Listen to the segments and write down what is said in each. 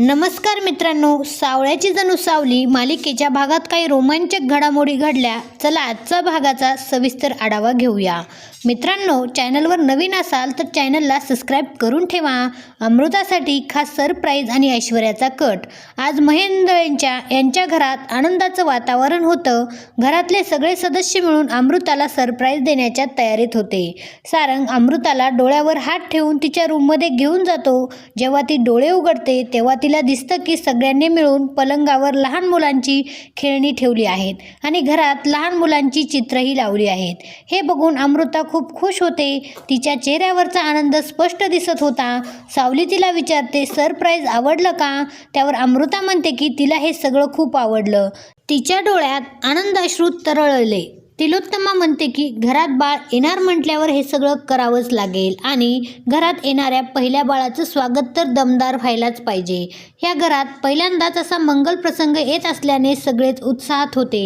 नमस्कार मित्रांनो सावळ्याची जणू सावली मालिकेच्या भागात काही रोमांचक घडामोडी घडल्या. चला आजचा भागाचा सविस्तर आढावा घेऊया. मित्रांनो चॅनलवर नवीन असाल तर चॅनलला सबस्क्राईब करून ठेवा. अमृतासाठी खास सरप्राईज आणि ऐश्वर्याचा कट. आज महेंद्र यांच्या यांच्या घरात आनंदाचं वातावरण होतं. घरातले सगळे सदस्य मिळून अमृताला सरप्राईज देण्याच्या तयारीत होते. सारंग अमृताला डोळ्यावर हात ठेवून तिच्या रूममध्ये घेऊन जातो. जेव्हा ती डोळे उघडते तेव्हा ती तिला दिसतं की सगळ्यांनी मिळून पलंगावर लहान मुलांची खेळणी ठेवली आहेत आणि घरात लहान मुलांची चित्रही लावली आहेत. हे बघून अमृता खूप खुश होते. तिच्या चेहऱ्यावरचा आनंद स्पष्ट दिसत होता. सावली तिला विचारते सरप्राईज आवडलं का? त्यावर अमृता म्हणते की तिला हे सगळं खूप आवडलं. तिच्या डोळ्यात आनंद तरळले. तिलोत्तमा म्हणते की घरात बाळ येणार म्हटल्यावर हे सगळं करावंच लागेल आणि घरात येणाऱ्या पहिल्या बाळाचं स्वागत तर दमदार व्हायलाच पाहिजे. ह्या घरात पहिल्यांदाच असा मंगल प्रसंग येत असल्याने सगळेच उत्साहात होते.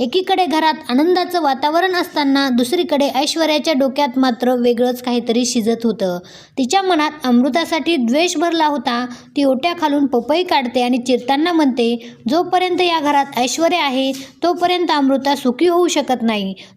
एकीकडे घरात आनंदाचं वातावरण असताना दुसरीकडे ऐश्वर्याच्या डोक्यात मात्र वेगळंच काहीतरी शिजत होतं. तिच्या मनात अमृतासाठी द्वेष भरला होता. ती ओट्या खालून पपई काढते आणि चिरताना म्हणते जोपर्यंत या घरात ऐश्वर्या आहे तोपर्यंत अमृता सुखी होऊ शकत नाही.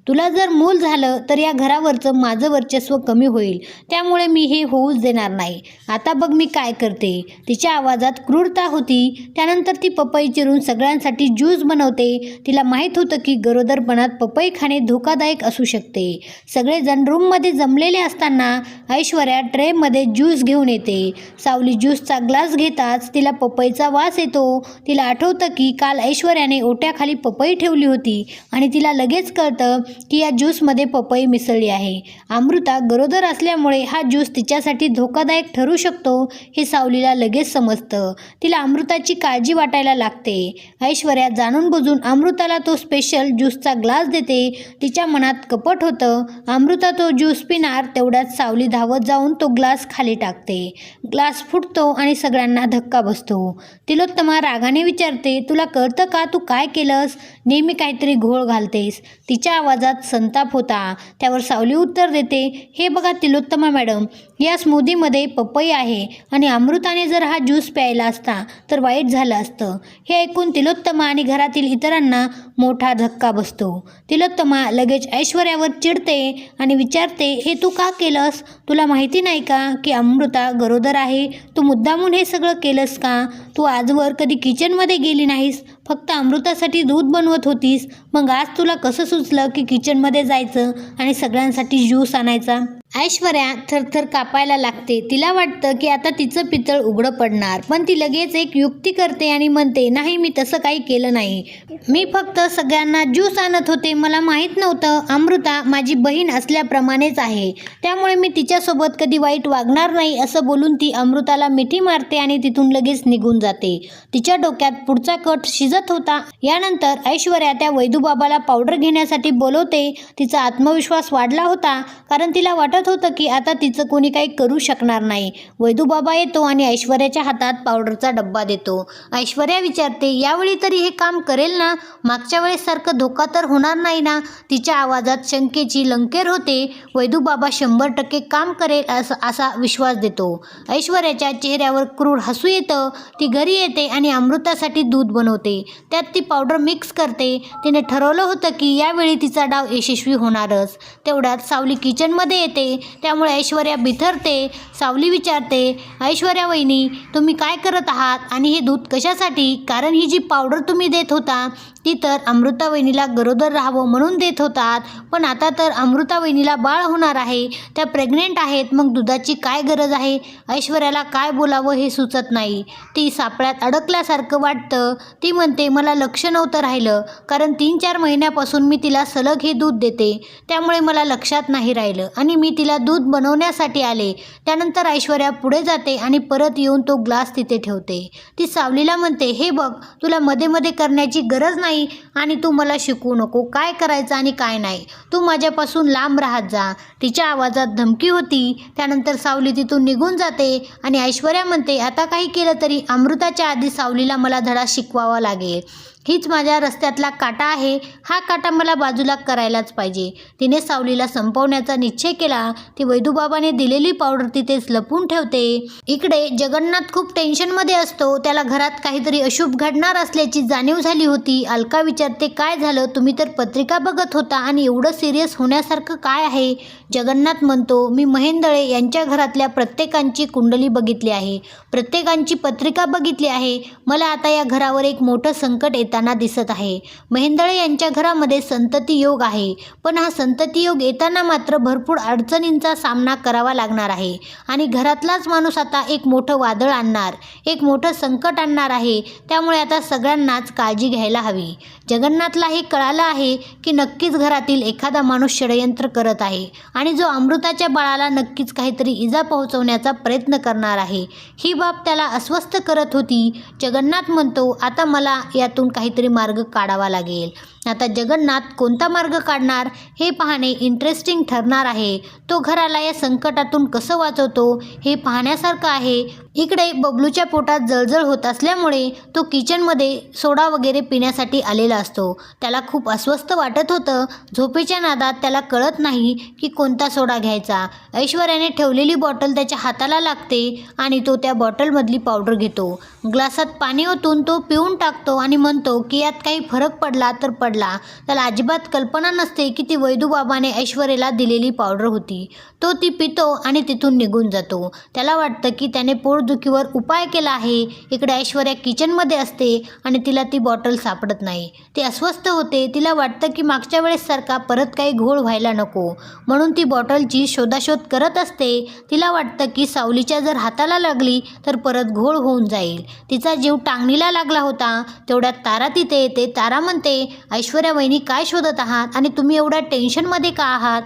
तुला जर मूल झालं तर या घरावरचं माझं वर्चस्व कमी होईल. त्यामुळे मी हे होऊच देणार नाही. आता बघ मी काय करते. तिच्या आवाजात क्रूरता होती. त्यानंतर ती पपई चिरून सगळ्यांसाठी ज्यूस बनवते. तिला माहीत होतं की गरोदरपणात पपई खाणे धोकादायक असू शकते. सगळेजण रूममध्ये जमलेले असताना ऐश्वर्या ट्रेमध्ये ज्यूस घेऊन येते. सावली ज्यूसचा ग्लास घेताच तिला पपईचा वास येतो. तिला आठवतं की काल ऐश्वर्याने ओट्याखाली पपई ठेवली होती आणि तिला लगेच कळतं की या ज्यूसमध्ये पपई मिसळली आहे. अमृता गरोदर असल्यामुळे हा ज्यूस तिच्यासाठी धोकादायक ठरू शकतो हे सावलीला लगेच समजतं. तिला अमृताची काळजी वाटायला लागते. ऐश्वर्या जाणून बुजून अमृताला तो स्पेशल ज्यूसचा ग्लास देते. तिच्या मनात कपट होतं. अमृता तो ज्यूस पिणार तेवढ्यात सावली धावत जाऊन तो ग्लास खाली टाकते. ग्लास फुटतो आणि सगळ्यांना धक्का बसतो. तिलोत्तमा रागाने विचारते तुला कळतं का? तू काय केलंस? नेहमी काहीतरी घोळ घालतेस. तिच्या आवाजात संताप होता. त्यावर सावली उत्तर देते हे बघा तिलोत्तमा मॅडम या स्मूदीमध्ये पपई आहे आणि अमृताने जर हा ज्यूस प्यायला असता तर वाईट झालं असतं. हे ऐकून तिलोत्तमा आणि घरातील इतरांना मोठा धक्का बसतो. तिलोत्तमा लगेच ऐश्वर्यावर चिडते आणि विचारते हे तू का केलंस? तुला माहिती नाही का की अमृता गरोदर आहे? तू मुद्दामून हे सगळं केलंस का? तू आजवर कधी किचनमध्ये गेली नाहीस? फक्त अमृतासाठी दूध बनवत होतीस. मग आज तुला कसं सुचलं की किचनमध्ये जायचं आणि सगळ्यांसाठी ज्यूस आणायचा? ऐश्वर्या थरथर कापायला लागते. तिला वाटतं की आता तिचं पितळ उघडं पडणार. पण ती लगेच एक युक्ती करते आणि म्हणते नाही मी तसं काही केलं नाही. मी फक्त सगळ्यांना ज्यूस आणत होते. मला माहीत नव्हतं अमृता माझी बहीण असल्याप्रमाणेच आहे. त्यामुळे मी तिच्यासोबत कधी वाईट वागणार नाही असं बोलून ती अमृताला मिठी मारते आणि तिथून लगेच निघून जाते. तिच्या डोक्यात पुढचा कट शिजत होता. यानंतर ऐश्वर्या त्या वैदूबाबाला पावडर घेण्यासाठी बोलवते. तिचा आत्मविश्वास वाढला होता कारण तिला वाटत होतं की आता तिचं कोणी काही करू शकणार नाही. वैदूबाबा येतो आणि ऐश्वर्याच्या हातात पावडरचा डब्बा देतो. ऐश्वर्या विचारते यावेळी तरी हे काम करेल ना? मागच्या वेळेसारखं धोका तर होणार नाही ना तिच्या आवाजात शंकेची लंकेर होते. वैदूबाबा शंभर टक्के काम करेल असं असा विश्वास देतो. ऐश्वर्याच्या चेहऱ्यावर क्रूर हसू येतं. ती घरी येते आणि अमृतासाठी दूध बनवते. त्यात ती पावडर मिक्स करते. तिने ठरवलं होतं की यावेळी तिचा डाव यशस्वी होणारच. तेवढ्यात सावली किचनमध्ये येते. त्यामुळे ऐश्वर्या बिथरते सावली विचारते ऐश्वर्या वहिनी तुम्ही काय करत आहात आणि हे दूध कशासाठी? कारण ही जी पावडर तुम्ही देत होता ती तर अमृता वहिनीला गरोदर राहावं म्हणून देत होतात. पण आता तर अमृता वहिनीला बाळ होणार आहे. त्या प्रेग्नेंट आहेत मग दुधाची काय गरज आहे? ऐश्वर्याला काय बोलावं हे सुचत नाही. ती सापळ्यात अडकल्यासारखं वाटतं. ती म्हणते मला लक्ष नव्हतं राहिलं. कारण तीन चार महिन्यापासून मी तिला सलग हे दूध देते. त्यामुळे मला लक्षात नाही राहिलं आणि मी तिला दूध बनवण्यासाठी आले. त्यानंतर ऐश्वर्या पुढे जाते आणि परत येऊन तो ग्लास तिथे ठेवते. ती सावलीला म्हणते हे बघ तुला मध्ये मध्ये करण्याची गरज नाही आणि तू मला शिकवू नको. काय करायचं आणि काय नाही? तू माझ्यापासून लांब राहत जा. तिच्या आवाजात धमकी होती. त्यानंतर सावली तिथून निघून जाते आणि ऐश्वर्या म्हणते आता काही केलं तरी अमृताच्या आधी सावलीला मला धडा शिकवावा लागेल. हीच माझ्या रस्त्यातला काटा आहे. हा काटा मला बाजूला करायलाच पाहिजे. तिने सावलीला संपवण्याचा निश्चय केला. ती वैदूबाबाने दिलेली पावडर तिथेच लपून ठेवते. इकडे जगन्नाथ खूप टेन्शनमध्ये असतो. त्याला घरात काहीतरी अशुभ घडणार असल्याची जाणीव झाली होती. अलका विचारते काय झालं? तुम्ही तर पत्रिका बघत होता आणि एवढं सिरियस होण्यासारखं काय आहे? जगन्नाथ म्हणतो मी महेंदळे यांच्या घरातल्या प्रत्येकांची कुंडली बघितली आहे. प्रत्येकांची पत्रिका बघितली आहे. मला आता या घरावर एक मोठं संकट येताना दिसत आहे. महेंदळे यांच्या घरामध्ये संतती योग आहे. पण हा संतती योग येताना मात्र भरपूर अडचणींचा सामना करावा लागणार आहे. आणि घरातलाच माणूस आता एक मोठं वादळ आणणार एक मोठं संकट आणणार आहे. त्यामुळे आता सगळ्यांनाच काळजी घ्यायला हवी. जगन्नाथला हे कळालं आहे की नक्कीच घरातील एखादा माणूस षडयंत्र करत आहे आणि जो अमृताच्या बाळाला नक्कीच काहीतरी इजा पोहोचवण्याचा प्रयत्न करणार आहे. ही बाब त्याला अस्वस्थ करत होती. जगन्नाथ म्हणतो आता मला यातून काहीतरी मार्ग काढावा लागेल. आता जगन्नाथ कोणता मार्ग काढणार? हे पाहणे इंटरेस्टिंग ठरणार आहे. तो घराला या संकटातून कसं वाचवतो? हे पाहण्यासारखं आहे. इकडे बबलूच्या पोटात जळजळ होत असल्यामुळे तो किचनमध्ये सोडा वगैरे पिण्यासाठी आलेला असतो. त्याला खूप अस्वस्थ वाटत होतं. झोपेच्या नादात त्याला कळत नाही की कोणता सोडा घ्यायचा. ऐश्वर्याने ठेवलेली बॉटल त्याच्या हाताला लागते आणि तो त्या बॉटलमधली पावडर घेतो. ग्लासात पाणी ओतून तो पिऊन टाकतो आणि म्हणतो की यात काही फरक पडला तर पडला. त्याला अजिबात कल्पना नसते की ती वैदूबाबाने ऐश्वर्याला दिलेली पावडर होती. तो ती पितो आणि तिथून निघून जातो. त्याला वाटतं की त्याने पोटदुखीवर उपाय केला आहे. इकडे ऐश्वर्या किचनमध्ये असते आणि तिला ती बॉटल सापडत नाही. ती अस्वस्थ होते. तिला वाटतं की मागच्या वेळेससारखा परत काही घोळ व्हायला नको. म्हणून ती बॉटलची शोधाशोध करत असते. तिला वाटतं की सावलीच्या जर हाताला लागली तर परत घोळ होऊन जाईल. तिचा जीव टांगणीला लागला होता. तेवढ्यात तारा तिथे. येते तारा म्हणते ऐश्वर्या वहिनी काय शोधत आहात? आणि तुम्ही एवढ्या टेन्शनमध्ये का आहात?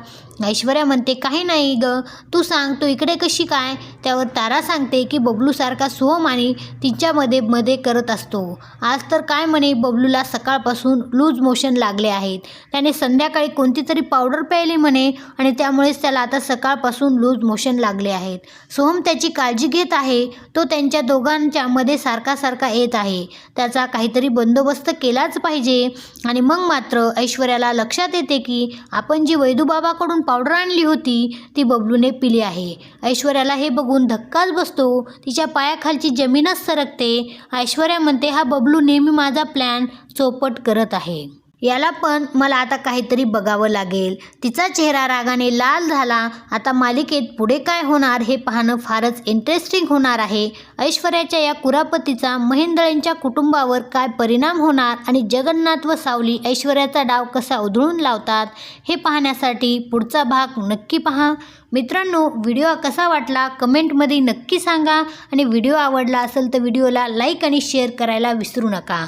ऐश्वर्या म्हणते काही नाही ग. तू सांग तू इकडे कशी काय? त्यावर तारा सांगते की बबलूसारखा सोहम आणि तिच्यामध्ये मध्ये करत असतो. आज तर काय म्हणे बबलूला सकाळपासून लूज मोशन लागले आहेत. त्याने संध्याकाळी कोणती तरी पावडर प्यायली म्हणे आणि त्यामुळेच त्याला आता सकाळपासून लूज मोशन लागले आहेत. सोहम त्याची काळजी घेत आहे. तो त्यांच्या दोघांच्या मध्ये सारखा सारखा येत आहे. त्याचा काहीतरी बंदोबस्त केलाच पाहिजे. आणि मग मात्र ऐश्वर्याला लक्षात येते की आपण जी वैदूबाबाकडून पावडर आणली होती ती बबलूने पिली आहे. ऐश्वर्याला हे बघून धक्काच बसतो. तिच्या पायाखालची जमीनच सरकते. ऐश्वर्या म्हणते हा बबलू नेहमी माझा प्लॅन चौपट करत आहे. याला पण मला आता काहीतरी बघावं लागेल. तिचा चेहरा रागाने लाल झाला. आता मालिकेत पुढे काय होणार हे पाहणं फारच इंटरेस्टिंग होणार आहे. ऐश्वर्याच्या या कुरापतीचा महेंदळेंच्या कुटुंबावर काय परिणाम होणार आणि जगन्नाथ व सावली ऐश्वर्याचा डाव कसा उधळून लावतात हे पाहण्यासाठी पुढचा भाग नक्की पहा. मित्रांनो व्हिडिओ कसा वाटला कमेंटमध्ये नक्की सांगा आणि व्हिडिओ आवडला असेल तर व्हिडिओला लाईक आणि शेअर करायला विसरू नका.